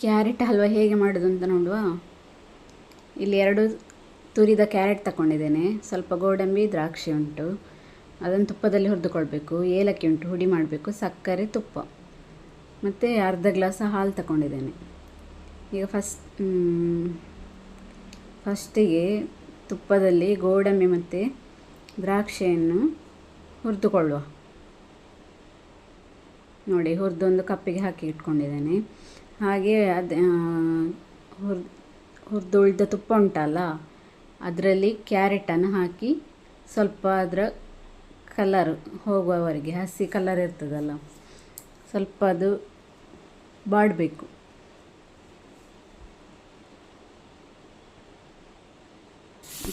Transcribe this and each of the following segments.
Carrot halwa ಹೇಗೆ ಮಾಡೋದು ಅಂತ ನೋಡುವ. ಇಲ್ಲಿ ಎರಡು ತುರಿದ ಕ್ಯಾರೆಟ್ ತಗೊಂಡಿದ್ದೇನೆ ಸ್ವಲ್ಪ ಗೋಡಂಬಿ, ದ್ರಾಕ್ಷಿ ಉಂಟು. ಅದನ್ನು ತುಪ್ಪದಲ್ಲಿ ಹುರಿದುಕೊಳ್ಬೇಕು. ಏಲಕ್ಕಿ ಉಂಟು, ಹುಡಿ ಮಾಡಬೇಕು. ಸಕ್ಕರೆ, ತುಪ್ಪ. ಮತ್ತು ಅರ್ಧ ಗ್ಲಾಸ್ ಹಾಲು ತಗೊಂಡಿದ್ದೇನೆ ಈಗ ಫಸ್ಟ್ ಫಸ್ಟಿಗೆ ತುಪ್ಪದಲ್ಲಿ ಗೋಡಂಬಿ ಮತ್ತು ದ್ರಾಕ್ಷಿಯನ್ನು ಹುರಿದುಕೊಳ್ಳುವ. ನೋಡಿ ಹುರಿದೊಂದು ಕಪ್ಪಿಗೆ ಹಾಕಿ ಇಟ್ಕೊಂಡಿದ್ದೇನೆ. ಹಾಗೆ ಅದು ಹುರ್ ಹುರಿದು ಉಳಿದ ತುಪ್ಪ ಉಂಟಲ್ಲ, ಅದರಲ್ಲಿ ಕ್ಯಾರೆಟನ್ನು ಹಾಕಿ ಸ್ವಲ್ಪ ಅದರ ಕಲರ್ ಹೋಗುವವರೆಗೆ, ಹಸಿ ಕಲರ್ ಇರ್ತದಲ್ಲ, ಸ್ವಲ್ಪ ಅದು ಬಾಡಬೇಕು.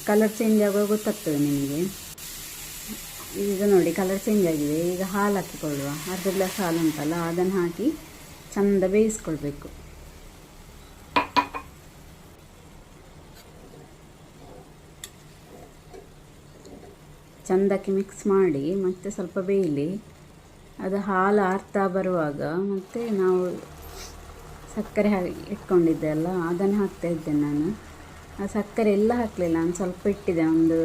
ಕಲರ್ ಚೇಂಜ್ ಆಗುವಾಗ ಗೊತ್ತಾಗ್ತದೆ ನಿಮಗೆ. ಈಗ ನೋಡಿ, ಕಲರ್ ಚೇಂಜ್ ಆಗಿದೆ. ಈಗ ಹಾಲು ಹಾಕಿಕೊಳ್ಳುವ. ಅರ್ಧ ಗ್ಲಾಸ್ ಹಾಲು ಉಂಟಲ್ಲ, ಅದನ್ನು ಹಾಕಿ ಚಂದ ಬೇಯಿಸ್ಕೊಳ್ಬೇಕು. ಚಂದಕ್ಕೆ ಮಿಕ್ಸ್ ಮಾಡಿ ಮತ್ತೆ ಸ್ವಲ್ಪ ಬೇಯಲಿ. ಅದು ಹಾಲು ಆರ್ತಾ ಬರುವಾಗ ಮತ್ತೆ ನಾವು ಸಕ್ಕರೆ ಹಾಕಿ ಇಟ್ಕೊಂಡಿದ್ದೆ ಅಲ್ಲ, ಅದನ್ನು ಹಾಕ್ತಾ ಇದ್ದೆ ನಾನು. ಆ ಸಕ್ಕರೆ ಎಲ್ಲ ಹಾಕಲಿಲ್ಲ, ನಾನು ಸ್ವಲ್ಪ ಇಟ್ಟಿದ್ದೆ, ಒಂದು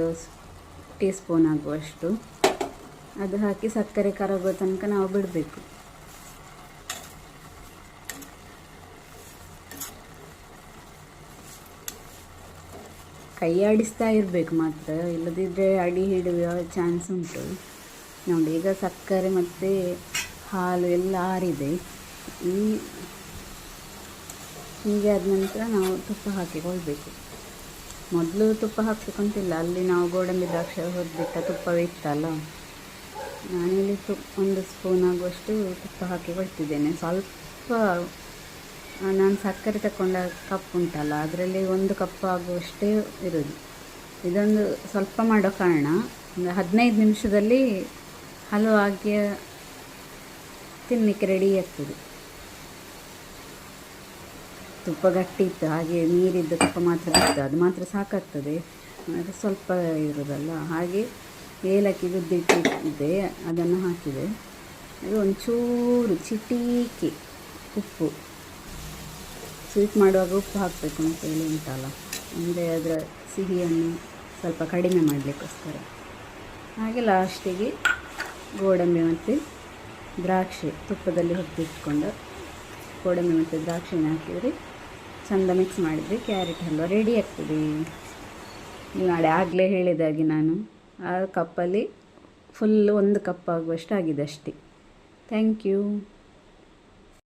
ಟೀ ಸ್ಪೂನ್ ಆಗುವಷ್ಟು. ಅದು ಹಾಕಿ ಸಕ್ಕರೆ ಕರಗೋ ತನಕ ನಾವು ಬಿಡಬೇಕು. ಕೈ ಆಡಿಸ್ತಾ ಇರಬೇಕು ಮಾತ್ರ. ಇಲ್ಲದಿದ್ದರೆ ಅಡಿ ಹಿಡಿಯುವ ಚಾನ್ಸ್ ಉಂಟು. ನೋಡಿ, ಈಗ ಸಕ್ಕರೆ ಮತ್ತು ಹಾಲು ಎಲ್ಲ ಆರಿದೆ. ಈ ಹೀಗೆ ಆದ ನಂತರ ನಾವು ತುಪ್ಪ ಹಾಕಿಕೊಳ್ಬೇಕು. ಮೊದಲು ತುಪ್ಪ ಹಾಕಬೇಕಂತಿಲ್ಲ ಅಲ್ಲಿ ನಾವು ಗೋಡಂಬಿ ದ್ರಾಕ್ಷಿ ಹುರಿದಿಟ್ಟ ತುಪ್ಪವೇ ಇತ್ತಲ್ಲ. ನಾನಿಲ್ಲಿ ತುಪ್ಪ ಒಂದು ಸ್ಪೂನ್ ಆಗುವಷ್ಟು ತುಪ್ಪ ಹಾಕಿಕೊಳ್ತಿದ್ದೇನೆ. ಸ್ವಲ್ಪ ನಾನು ಸಕ್ಕರೆ ತಗೊಂಡ ಕಪ್ ಉಂಟಲ್ಲ, ಅದರಲ್ಲಿ ಒಂದು ಕಪ್ ಆಗುವಷ್ಟೇ ಇರೋದು. ಇದೊಂದು ಸ್ವಲ್ಪ ಮಾಡೋ ಕಾರಣ, ಒಂದು ಹದಿನೈದು ನಿಮಿಷದಲ್ಲಿ ಹಲವು ಆಗಿ ತಿನ್ನಲಿಕ್ಕೆ ರೆಡಿ ಆಗ್ತದೆ. ತುಪ್ಪ ಗಟ್ಟಿ ಇತ್ತು, ಹಾಗೆ ನೀರಿದ್ದ ತುಪ್ಪ ಮಾತ್ರ ಇತ್ತು, ಅದು ಮಾತ್ರ ಸಾಕಾಗ್ತದೆ. ಅದು ಸ್ವಲ್ಪ ಇರೋದಲ್ಲ, ಹಾಗೆ ಏಲಕ್ಕಿ ಗುದ್ದಿಟ್ಟಿದ್ದೆ ಅದನ್ನು ಹಾಕಿದೆ. ಅದು ಒಂಚೂರು ಚಿಟೀಕೆ ಉಪ್ಪು. ಸ್ವೀಟ್ ಮಾಡುವಾಗ ಉಪ್ಪು ಹಾಕಬೇಕು ಅಂತ ಹೇಳಿ ಉಂಟಲ್ಲ. ಅಂದರೆ ಅದರ ಸಿಹಿಯನ್ನು ಸ್ವಲ್ಪ ಕಡಿಮೆ ಮಾಡಲಿಕ್ಕೋಸ್ಕರ. ಹಾಗೆ ಲಾಸ್ಟಿಗೆ ಗೋಡಂಬಿ ಮತ್ತು ದ್ರಾಕ್ಷಿ ತುಪ್ಪದಲ್ಲಿ ಹುರಿದಿಟ್ಕೊಂಡು ಗೋಡಂಬಿ ಮತ್ತು ದ್ರಾಕ್ಷಿನ ಹಾಕಿದರೆ ಚೆಂದ ಮಿಕ್ಸ್ ಮಾಡಿದರೆ ಕ್ಯಾರೆಟ್ ಹಲ್ವ ರೆಡಿ ಆಗ್ತದೆ. ನಾಳೆ ಆಗಲೇ ಹೇಳಿದಾಗೆ ನಾನು. ಆ ಕಪ್ಪಲ್ಲಿ ಫುಲ್ ಒಂದು ಕಪ್ ಆಗುವಷ್ಟು ಆಗಿದೆ ಅಷ್ಟೇ. Thank you